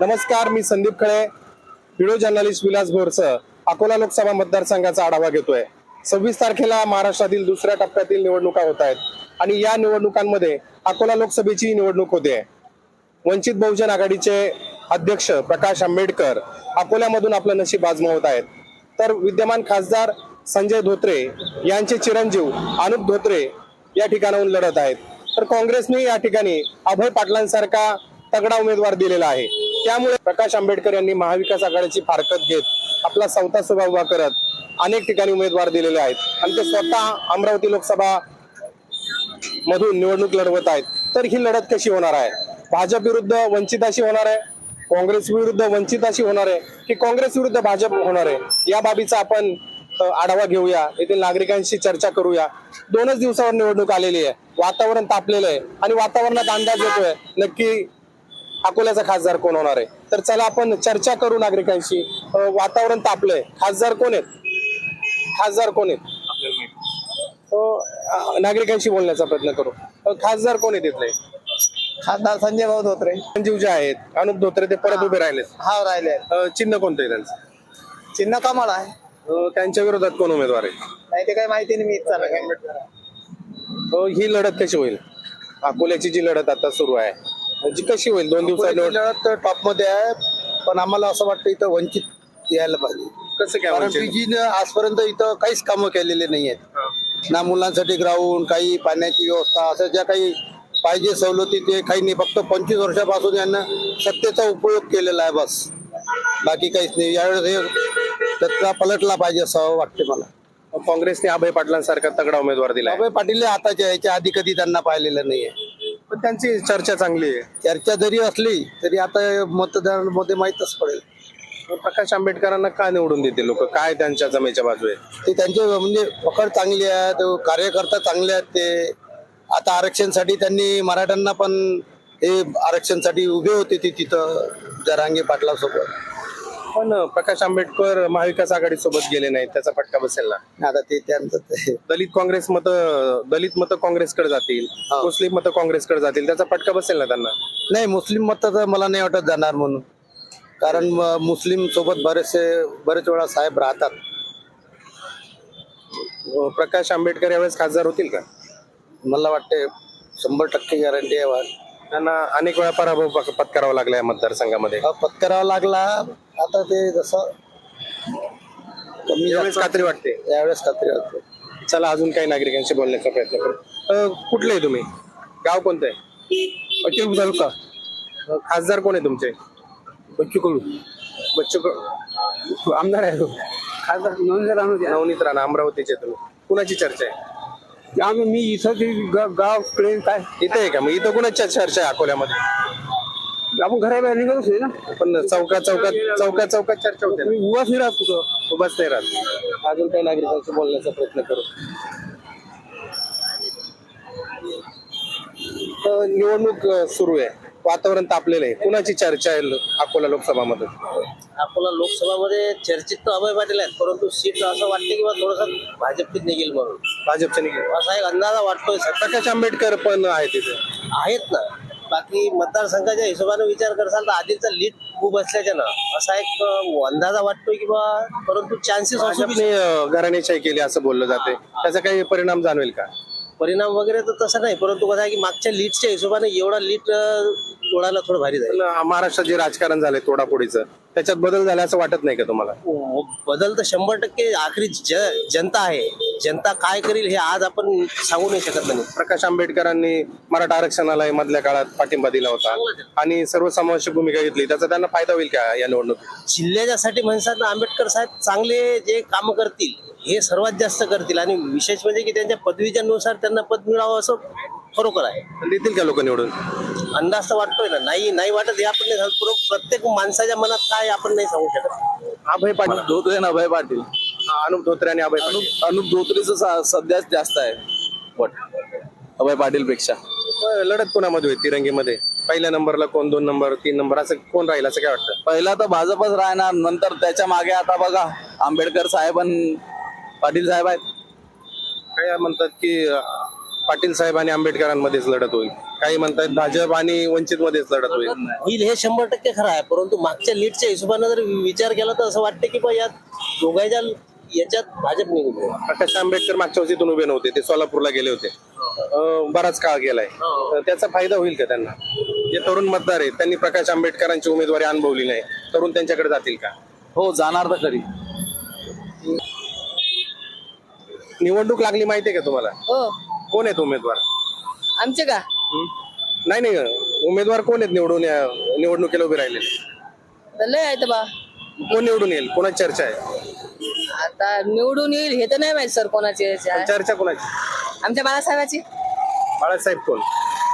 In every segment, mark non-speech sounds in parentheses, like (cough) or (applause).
नमस्कार मी Sandeep Khale video journalist Vilas भोरसह अकोला लोकसभा मतदारसंघाचा आढावा घेतोय. सव्वीस तारखेला महाराष्ट्रातील दुसऱ्या टप्प्यातील निवडणुका होत आहेत आणि या निवडणुकांमध्ये अकोला लोकसभेची निवडणूक होते. वंचित बहुजन आघाडीचे अध्यक्ष प्रकाश आंबेडकर अकोल्यामधून आपलं नशीब आजमावत आहेत. तर विद्यमान खासदार संजय धोत्रे यांचे चिरंजीव अनुप धोत्रे या ठिकाणाहून लढत आहेत. तर काँग्रेसने या ठिकाणी अभय पाटलांसारखा तगडा उमेदवार दिलेला आहे. त्यामुळे प्रकाश आंबेडकर यांनी महाविकास आघाडीची फारकत घेत आपला चौथा सभा उभा करत अनेक ठिकाणी उमेदवार दिलेले आहेत. आणि ते स्वतः अमरावती लोकसभा मधून निवडणूक लढवत आहेत. तर ही लढत कशी होणार आहे? भाजप विरुद्ध वंचिताशी होणार आहे? काँग्रेस विरुद्ध वंचिताशी होणार आहे? की काँग्रेस विरुद्ध भाजप होणार आहे? या बाबीचा आपण आढावा घेऊया. येथील नागरिकांशी चर्चा करूया. दोनच दिवसावर निवडणूक आलेली आहे. वातावरण तापलेलं आहे. आणि वातावरणात अंदाज येतोय. नक्की अकोल्याचा खासदार कोण होणार आहे? तर चला आपण चर्चा करू नागरिकांशी. वातावरण तापलंय. खासदार कोण आहेत? खासदार कोण आहेत? तो नागरिकांशी बोलण्याचा प्रयत्न करू. खासदार कोण आहेत इथले? खासदार संजय भाऊ धोत्रे. संजीव जे आहेत अनुप धोत्रे ते परत उभे राहिलेत. हा राहिले अ, चिन्ह कोणतं आहे त्यांचं? चिन्ह कमळ आहे. अ, त्यांच्या विरोधात कोण उमेदवार आहे? नाही ते काही माहिती नाही मी. अ, ही लढत कशी होईल? अकोल्याची जी लढत आता सुरू आहे जी कशी होईल? दोन दिवसात टॉपमध्ये आहे पण आम्हाला असं वाटतं इथं वंचित यायला पाहिजे. कसं काय कारण वंचित? PG न आजपर्यंत इथं काहीच कामं केलेले नाही आहेत. ना मुलांसाठी ग्राउंड काही पाण्याची व्यवस्था असं ज्या काही पाहिजे सवलती ते काही नाही. फक्त पंचवीस वर्षापासून यांना सत्तेचा उपयोग केलेला आहे बस. बाकी काहीच नाही. यावेळेस हे त्याचा पलटला पाहिजे असं वाटते मला. काँग्रेसने अभय पाटलांसारखा तगडा उमेदवार दिला अभय पाटील आताच्या याच्या आधी कधी त्यांना पाहिलेलं नाहीये. पण त्यांची चर्चा चांगली आहे. चर्चा जरी असली तरी आता मतदारांमध्ये माहीतच पडेल. प्रकाश आंबेडकरांना का निवडून देते लोक? काय त्यांच्या जमेच्या बाजू आहे? ते त्यांचे म्हणजे पकड चांगली आहे तो कार्यकर्ता चांगले आहेत ते. आता आरक्षणसाठी त्यांनी मराठ्यांना पण हे आरक्षणसाठी उभे होते ते तिथं जरांगे पाटला सोबत पण प्रकाश आंबेडकर महाविकास आघाडी सोबत गेले नाहीत त्याचा फटका बसेल ना? आता ते त्यांचं ते. दलित काँग्रेस मत दलित मत काँग्रेसकडे जातील हो. मुस्लिम मत काँग्रेसकडे जातील त्याचा फटका बसेल ना त्यांना? नाही मुस्लिम मत तर मला नाही वाटत जाणार म्हणून. कारण म- मुस्लिम सोबत बरेचसे बरेच वेळा साहेब राहतात. अं, प्रकाश आंबेडकर यावेळेस खासदार होतील का? मला वाटते शंभर टक्के गॅरंटी आहे. बा. त्यांना अनेक वेळा पराभव पक- पत्करावा लागला या मतदारसंघामध्ये. हा पत्करावा लागला. आता ते जसं कमी यावेळेस खात्री वाटते यावेळेस खात्री वाटते चला अजून काही नागरिकांशी बोलण्याचा प्रयत्न करू. अं, कुठले आहे तुम्ही? गाव कोणतं आहे? अचूक तालुका. अं, खासदार कोण आहे तुमचे? बच्चू कडू बच्चू क- आमदार आहे तो. खासदार? नोंदणी राहणार नवनीत राणा अमरावतीचे तुम्ही. कुणाची चर्चा आहे? आम्ही मी इथं ते ग- गावकडे काय? इथे आहे का? मग इथं कुणाची चर्चा आहे अकोल्यामध्ये? आपण घराबाहेर निघतच नाही ना. पण चौकात चौकात चौकात चौकात चर्चा होते ना. मी उभाच नाही राहत कुठं. उभाच नाही राहत. अजून काही नागरिकांशी बोलण्याचा प्रयत्न करू. तर निवडणूक अं, सुरू आहे. वातावरण तापलेलं आहे. कुणाची चर्चा आहे अकोला लोकसभा मध्ये? अकोला लोकसभामध्ये चर्चित तर अभय पाटील आहेत परंतु सीट असं वाटते की बा थोडंसं भाजपचीच निघेल म्हणून. भाजपच्या निघेल. असा एक अंदाजा वाटतोय सध्या. प्रकाश आंबेडकर पण आहे तिथे आहेत ना. बाकी मतदारसंघाच्या हिशोबाने विचार करसाल तर आधीचा लीड खूप असल्याच्या ना. असा एक अंदाजा वाटतोय की बा परंतु चान्सेस भाजपने अं, घराणेशाही केली असं बोललं जाते. त्याचा काही परिणाम जाणवेल का? परिणाम वगैरे तर तसं नाही परंतु कसं आहे की मागच्या लीडच्या हिशोबाने एवढा लीड तोडायला थोडं भारी जाईल पण अं, महाराष्ट्रात जे राजकारण झालंय तोडाफोडीचं त्याच्यात बदल झाला असं वाटत नाही का तुम्हाला? बदल तर शंभर टक्के आखरी ज- जनता आहे. जनता काय करील हे आज आपण सांगू नाही शकत नाही. प्रकाश आंबेडकरांनी मराठा आरक्षणाला मधल्या काळात पाठिंबा दिला होता. आणि सर्वसमावेशक भूमिका घेतली. त्याचा त्यांना फायदा होईल का या निवडणुकीत? जिल्ह्याच्यासाठी म्हणतात आंबेडकर साहेब चांगले जे काम करतील हे सर्वात जास्त करतील. आणि विशेष म्हणजे की त्यांच्या पदवीच्या नुसार त्यांना पद मिळावं असं खरोखर आहे. देतील का लोक निवडून? अंदाज तर वाटतोय ना. नाही नाही वाटत हे आपण नाही सांगू. परंतु प्रत्येक माणसाच्या मनात काय आपण नाही सांगू शकत. अभय पाटील. धोत्रे आणि अभय पाटील. अनुप धोत्रे आणि अभय पाटील. अनुप अनुप धोत्रेचं सा- सध्याच जास्त आहे. पट अभय पाटील पेक्षा लढत कोणामध्ये होईल तिरंगीमध्ये? पहिल्या नंबरला कोण दोन नंबर तीन नंबर असं कोण राहील असं काय वाटतं? पहिला तर भाजपच राहणार. नंतर त्याच्यामागे आता बघा आंबेडकर साहेब आणि पाटील साहेब आहेत. काय म्हणतात की पाटील साहेब आणि आंबेडकरांमध्येच लढत होईल. काही म्हणतात भाजप आणि वंचित मध्येच लढत होईल. होईल हे शंभर टक्के खरं आहे परंतु मागच्या लीडच्या हिशोबानं जर विचार केला तर असं वाटतं की बा यात दोघांच्या याच्यात भाजप निघून. प्रकाश आंबेडकर मागच्या वर्षीतून उभे नव्हते ते सोलापूरला गेले होते. अं, बराच काळ गेलाय. तर त्याचा फायदा होईल का त्यांना? जे तरुण मतदार आहेत त्यांनी प्रकाश आंबेडकरांची उमेदवारी अनुभवली नाही. तरुण त्यांच्याकडे जातील का? हो जाणार तर खरी. निवडणूक लागली माहितीये का तुम्हाला? हो. कोण आहेत उमेदवार? आमचे का? हं? नाही नाही उमेदवार कोण आहेत निवडून या- निवडणुकीला उभे राहिले? तर लय आहेत बा. कोण निवडून येईल? कोणाची चर्चा आहे? आता निवडून येईल हे तर नाही माहीत सर कोणाची याची आहे. चर्चा कोणाची? आमच्या बाळासाहेबाची. बाळासाहेब कोण?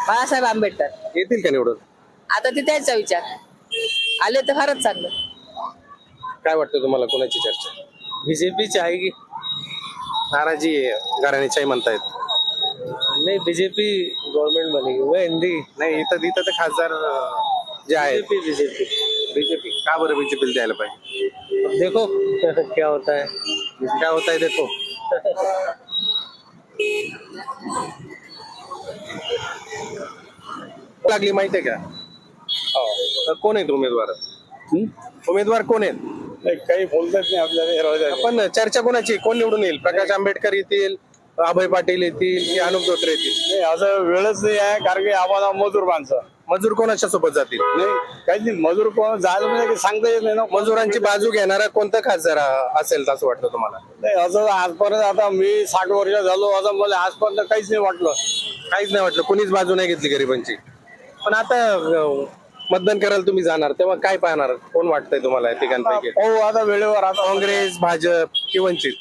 बाळासाहेब आंबेडकर. येतील का निवडून? आता ते त्याचा विचार. आले तर फारच चांगलं. काय वाटतं तुम्हाला कोणाची चर्चा बीजेपीची आहे की? नाराजी घराणेशाही म्हणतायत. नाही बीजेपी गवर्नमेंट बनेगी वो हिंदी. नाही इथं इथं तर खासदार जे आहेत. बीजेपी बीजेपी का बरं बीजेपीला द्यायला पाहिजे? देखो. (laughs) क्या होता है? काय होत (laughs) आहे देखो. लागली माहितीये का? हो. तर कोण आहेत उमेदवार? उमेदवार कोण आहेत? काही बोलतात नाही आपल्याला पण चर्चा कोणाची? कोण निवडून येईल? प्रकाश आंबेडकर येतील? अभय पाटील येतील की अनुप धोत्रे येतील. नाही असं वेळच नाही आहे कारण की आम्हाला मजूर माणसं. मजूर कोणाच्या सोबत जातील? नाही काहीच नाही. मजूर कोण जायला म्हणजे काही सांगता येत नाही ना. मजुरांची बाजू घेणारा कोणता खासदार अं, असेल असं वाटतं तुम्हाला? नाही असं आजपर्यंत आता मी साठ वर्ष झालो असं मला आजपर्यंत काहीच नाही वाटलं. काहीच नाही वाटलं. कोणीच बाजू नाही घेतली गरिबांची. पण आता अं, मतदान करायला तुम्ही जाणार तेव्हा काय पाहणार? कोण वाटतंय तुम्हाला या तिघांपैकी? हो आता वेळेवर आता. काँग्रेस भाजप की वंचित?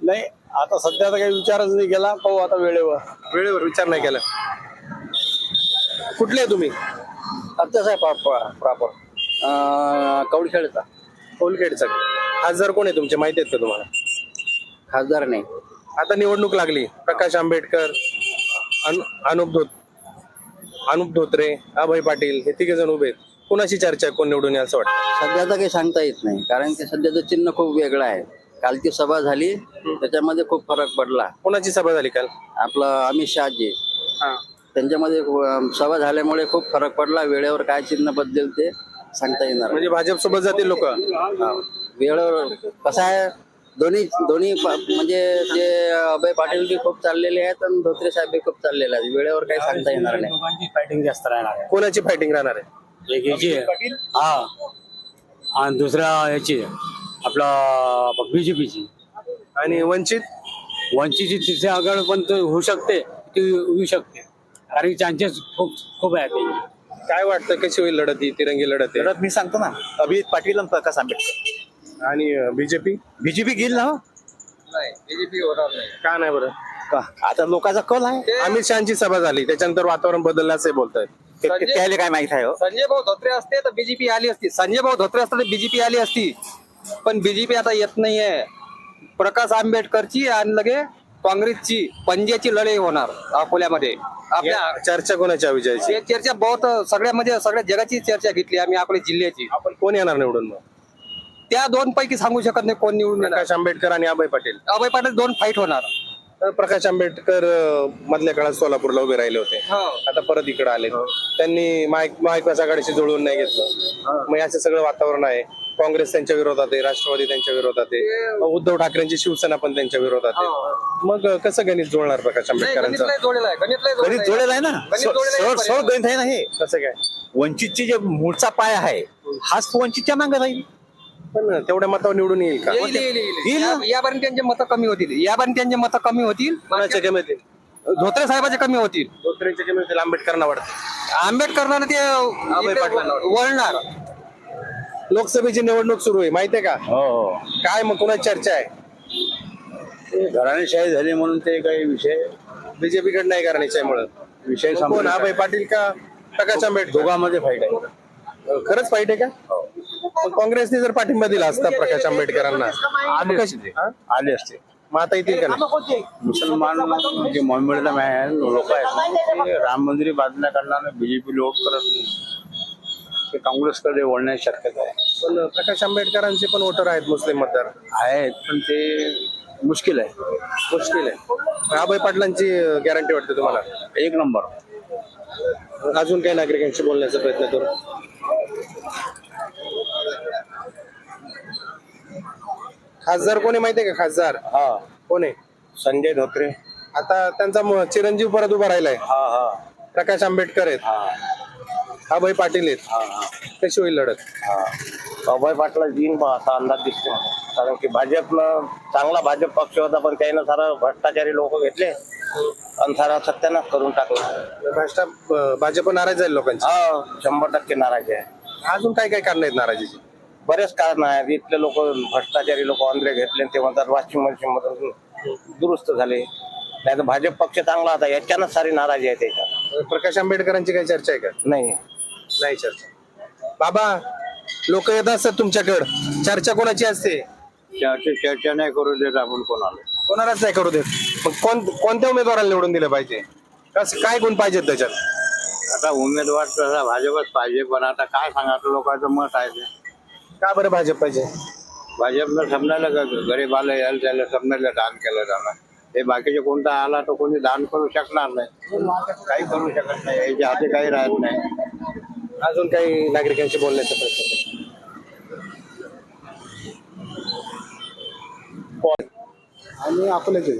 नाही आता सध्या तर काही विचारच नाही केला. पाहू आता वेळेवर. वेळेवर विचार नाही केला. कुठले आहे तुम्ही? आत्ताच आहे प्रॉपर. कवडखेडचा. कोलखेडचा खासदार कोण आहे तुमचे? माहिती आहेत का तुम्हाला? खासदार नाही. आता निवडणूक लागली. प्रकाश आंबेडकर अनु- अनुप धोत अनुप धोत्रे अभय पाटील हे तिघे जण उभे आहेत. कोणाची चर्चा आहे? कोण निवडून येईल असं वाटतं? सध्या तर काही सांगता येत नाही. कारण की सध्याचं चिन्ह खूप वेगळं आहे. कालची सभा झाली त्याच्यामध्ये खूप फरक पडला. कोणाची सभा झाली काल? आपलं अमित शहाजी हा. त्यांच्यामध्ये सभा झाल्यामुळे खूप फरक पडला. वेळेवर काय चिन्ह बदलेल ते सांगता येणार. म्हणजे भाजप सोबत जातील लोक? हा. वेळेवर कसं आहे दोन्ही दोन्ही म्हणजे जे अभय पाटील बी खूप चाललेले आहेत आणि धोत्रे साहेब बी खूप चाललेले आहेत. वेळेवर काही सांगता येणार नाही. दोघांची फायटिंग जास्त राहणार आहे. कोणाची फायटिंग राहणार आहे? एक याची. हा. आणि दुसरा याची. आपला बीजेपीची आणि वंचित? वंचितची तिथे आगळ पण तो होऊ शकते ती होऊ शकते. कारण चान्सेस खूप खूप आहेत. त्याचे. काय वाटतं कशी होईल लढत ही तिरंगी लढत आहे मी सांगतो ना अभिजित पाटील आणि प्रकाश आंबेडकर. आणि बीजेपी बीजेपी घेईल ना हो? का नाही बरं? का? आता लोकांचा कल आहे. अमित शहाची सभा झाली त्याच्यानंतर वातावरण बदललं असं बोलतायत. ते- ते- त्याला काय माहीत आहे हो? संजय भाऊ धोत्रे असते तर बीजेपी आली असती. संजय भाऊ धोत्रे असते तर बीजेपी आली असती. पण बीजेपी आता येत नाहीये. प्रकाश आंबेडकरची आणि लगे काँग्रेसची पंजेची लढाई होणार अकोल्यामध्ये. आपल्या या चर्चा कोणाच्या विजयाची? हे चर्चा बहुत सगळ्यामध्ये सगळ्या जगाची चर्चा घेतली आम्ही आपल्या जिल्ह्याची. आपण कोण येणार निवडून मग? त्या दोन पैकी सांगू शकत नाही कोण निवडून येणार. प्रकाश आंबेडकर आणि अभय पाटील. अभय पाटील दोन फाईट होणार. तर प्रकाश आंबेडकर अं, मधल्या काळात सोलापूरला उभे राहिले होते. आता परत इकडे आले त्यांनी महाविकास आघाडीशी जुळवून नाही घेतलं. मग असं सगळं वातावरण आहे. काँग्रेस त्यांच्या विरोधात आहे राष्ट्रवादी त्यांच्या विरोधात आहे मग उद्धव ठाकरेंची शिवसेना पण त्यांच्या विरोधात आहे. मग अं, कसं गणित जुळणार प्रकाश आंबेडकरांचं? लय जोडेल आहे गणित जोडेल आहे. ना. सरळ सरळ गणित आहे ना हे? कसं काय? वंचितची जे मूळचा पाय आहे हाच तो वंचितच्या मागे राहील. पण तेवढ्या मतावर निवडून येईल का? येईल, येईल, येईल. येईल ना? या- यापर्यंत त्यांचे मतं कमी होतील. यापर्यंत त्यांचे मतं कमी होतील. कोणाच्या कमी येतील धोत्रे साहेबाचे कमी होतील. धोत्रेच्या कमी येतील आंबेडकरांना वाटतं आंबेडकरला ते इकडे पाटलांना वळणार. लोकसभेची निवडणूक सुरू आहे माहितीये का? हो काय मग कोणाची चर्चा आहे? घराणेशाही झाली म्हणून ते काही विषय बीजेपी कडे नाही करण्याच्यामुळे विषय कोण अभय पाटील का प्रकाश आंबेडकर? दोघांमध्ये फाईट आहे. खरंच फाईट आहे का? मग काँग्रेसने जर पाठिंबा दिला असता प्रकाश आंबेडकरांना. आले असते. हा? आले असते. मग आता येतील का नाही? मुसलमान जे मोहम्मदम आहे लोक आहेत ते राम मंदिर बाजूला काढणार बीजेपी लोट करत नाही. ते काँग्रेसकडे वळण्याची शक्यता आहे. पण प्रकाश आंबेडकरांचे पण वोटर आहेत मुस्लिम मतदार. आहेत पण ते मुश्किल आहे. मुश्किल आहे. अभय पाटलांची गॅरंटी वाटते तुम्हाला? एक नंबर. अजून काही नागरिकांशी बोलण्याचा प्रयत्न करू? खासदार कोणी माहितीये का? खासदार? हा. कोण? आहे संजय धोत्रे. आता त्यांचा म- चिरंजीव परत उभा राहिलाय. हा हा. प्रकाश आंबेडकर आहेत. हा. अभय पाटील आहेत. हा हा. कशी होईल लढत. हा. अभय पाटला जीन बा असा अंदाज दिसतो. कारण की भाजपनं चांगला भाजप पक्ष होता पण त्यानं सारा भ्रष्टाचारी लोक घेतले. आणि सारा सत्यानाश करून टाकला. भ्रष्टा ब- भाजप नाराज झाले लोकांची. हा शंभर टक्के नाराज आहे. अजून काय काय कारण आहेत नाराजीची? बरेच कारण आहेत. इथले लोक भ्रष्टाचारी लोक आंध्रे घेतले ते म्हणतात वाशिम मशीन मधून दुरुस्त झाले. नाही तर भाजप पक्ष चांगला होता. याच्यानं सारी नाराजी आहे त्याच्यात. प्रकाश आंबेडकरांची काही चर्चा आहे का? नाही. नाही चर्चा बाबा लोक येत असतात तुमच्याकडं. चर्चा कोणाची असते? चर्चा नाही करू देत आपण कोणाला. कोणालाच नाही करू देत. मग कोण कोणत्या उमेदवाराला निवडून दिलं पाहिजे? कसं काय गुण पाहिजेत त्याच्यात? आता उमेदवार तसा भाजपच पाहिजे पण आता काय सांगायचं लोकांचं मत आहे ते. का बरं भाजप पाहिजे? भाजपनं समजायला का गरीब आलं यायला त्याला समजायला दान केलं जाणार. हे बाकीचे कोणता आला तर कोणी दान करू शकणार नाही. काही करू शकत नाही याच्या हाती काही राहत नाही. अजून काही नागरिकांशी बोलण्याचा प्रयत्न. आणि अकोल्याचे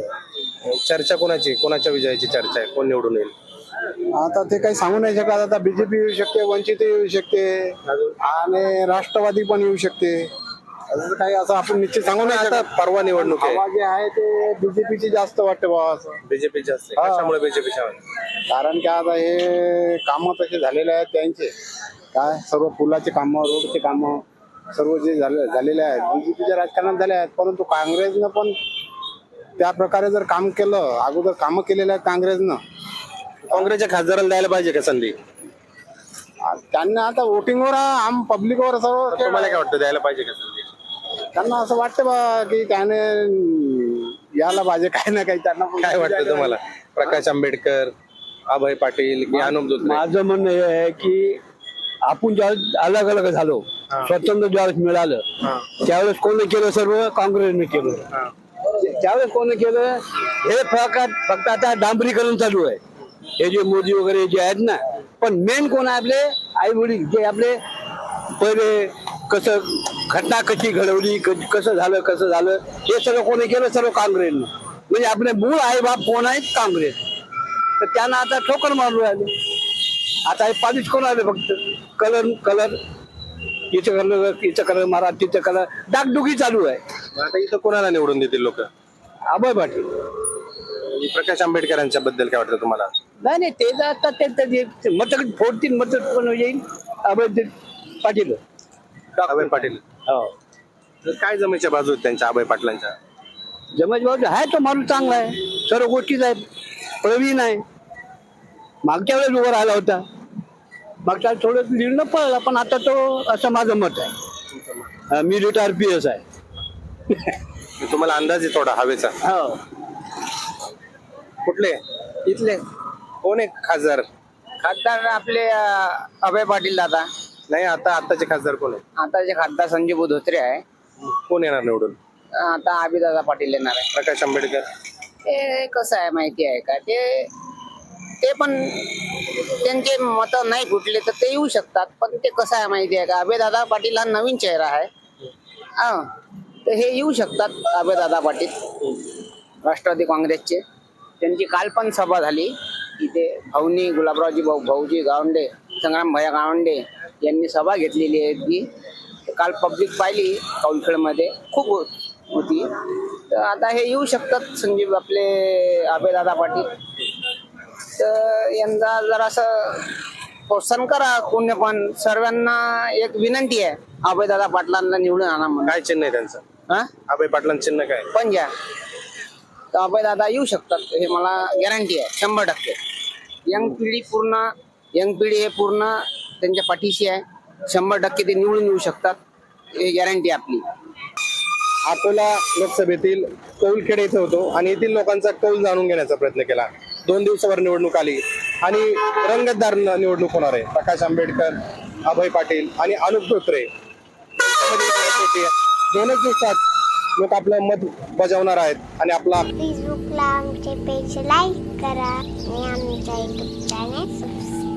चर्चा कोणाची? कोणाच्या विजयाची चर्चा आहे? कोण निवडून येईल? आता ते काही सांगू नाही शकत. आता बीजेपी येऊ शकते वंचित येऊ शकते. आणि राष्ट्रवादी पण येऊ शकते. असं काही असं आपण निश्चित सांगू नाही आता परवा निवडणूक आहे. हवा जे आहे ते बीजेपीची जास्त वाटते बाबा असं. बीजेपी जास्त हा. कशामुळे बीजेपीच्या कारण की आता हे कामं तसे झालेले आहेत त्यांचे. काय? सर्व पुलाचे कामं रोडचे कामं सर्व जे झाले झालेले आहेत. बीजेपीच्या राजकारणात झाले आहेत. परंतु काँग्रेसनं पण त्या प्रकारे जर काम केलं अगोदर कामं केलेले आहेत काँग्रेसनं. काँग्रेसच्या खासदाराला द्यायला पाहिजे का संधी? आ- त्यांना आता वोटिंगवर आम पब्लिकवर सर्व तुम्हाला काय वाटतं? द्यायला पाहिजे का संधी? त्यांना असं वाटतं बा की त्याने अं, यायला पाहिजे काही ना काही त्यांना पण काय वाटतं तुम्हाला? प्रकाश आंबेडकर अभय पाटील की अनुप धोत्रे माझं म्हणणं हे आहे की आपण ज्यावेळेस अलग अलग झालो स्वतंत्र ज्यावेळेस मिळालं त्यावेळेस कोणी केलं सर्व? काँग्रेसने केलं. त्यावेळेस कोणी केलं हे फक्त फक्त आता डांबरीकरण चालू आहे. हे जे मोदी वगैरे जे आहेत ना पण मेन कोण आहे आपले? आई वडील जे आपले पहिले कसं घटना कशी घडवली कसं झालं कसं झालं हे सर्व कोणी केलं सर्व काँग्रेसनं. म्हणजे आपले मूळ आई बाप कोण आहेत? काँग्रेस. तर त्यांना आता ठोकर मारून राहिले. आता हे पाणीच कोण आले फक्त. Colour colour. इथं कलर इथं कलर मारा तिथं कलर. डागडुगी चालू आहे. आता इथं कोणाला निवडून देतील लोक? अभय पाटील. प्रकाश आंबेडकरांच्या बद्दल काय वाटतं तुम्हाला? नाही नाही ते आता ते मत फोडतील मत पण येईल. अभय पाटील. अभय पाटील. हो. तर काय जमेच्या बाजू आहेत त्यांच्या अभय पाटलांच्या? जमाज बाबू आहे तो माणूस चांगला आहे. सर्व गोष्टीच आहेत. प्रवीण आहे. मागच्या वेळेस उभा राहिला होता. मागच्या वेळेस थोडं लीड न पळला पण आता तो असं माझं मत आहे. अं, मी रिटायर पी एस आहे. तुम्हाला अंदाज आहे थोडा हवेचा. हो. कुठले? इथले. कोण आहे खासदार? खासदार आपले अं, अभय पाटील दादा. नाही आता आताचे खासदार कोण आहे आताचे खासदार संजय बुध धोत्रे आहे. कोण येणार निवडून? आता अभिदादा पाटील येणार आहे. प्रकाश आंबेडकर. ते कसं आहे माहिती आहे का? ते ते पण त्यांचे मत नाही फुटले तर ते येऊ शकतात पण ते कसं आहे माहिती आहे का? अभयदादा पाटील हा नवीन चेहरा आहे. हा तर हे येऊ शकतात अभयदादा पाटील राष्ट्रवादी काँग्रेसचे. त्यांची काल पण सभा झाली. इथे भाऊनी गुलाबरावजी भाऊ भाऊजी गावंडे संग्राम भैया गावंडे यांनी सभा घेतलेली आहे ती काल पब्लिक पाहिली काउन्सिलमध्ये खूप होती. तर आता हे येऊ शकतात संजीव आपले अभयदादा पाटील. तर यंदा जरासं प्रोत्साहन करा कोणी पण सर्वांना एक विनंती आहे अभयदादा पाटलांना निवडून आणा म्हणून. काय चिन्ह आहे त्यांचं? हा? अभय पाटलांचं चिन्ह काय? पण घ्या. तर अभयदादा येऊ शकतात हे मला गॅरंटी आहे शंभर टक्के. यंग पिढी पूर्ण यंग पिढी हे पूर्ण त्यांच्या पाठीशी आहे. शंभर टक्के ते निवडून येऊ शकतात. हे गॅरंटी आपली. अकोला लोकसभेतील कौलखेड येथे होतो आणि येथील लोकांचा कौल जाणून घेण्याचा प्रयत्न केला. दोन दिवसावर निवडणूक आली आणि रंगतदार निवडणूक होणार आहे. प्रकाश आंबेडकर अभय पाटील आणि अनुप धोत्रे. दोनच दिवसात लोक आपलं मत बजावणार आहेत आणि आपला फेसबुकला आमचे पेज लाईक करा आणि आमच्या युट्यूब चॅनेल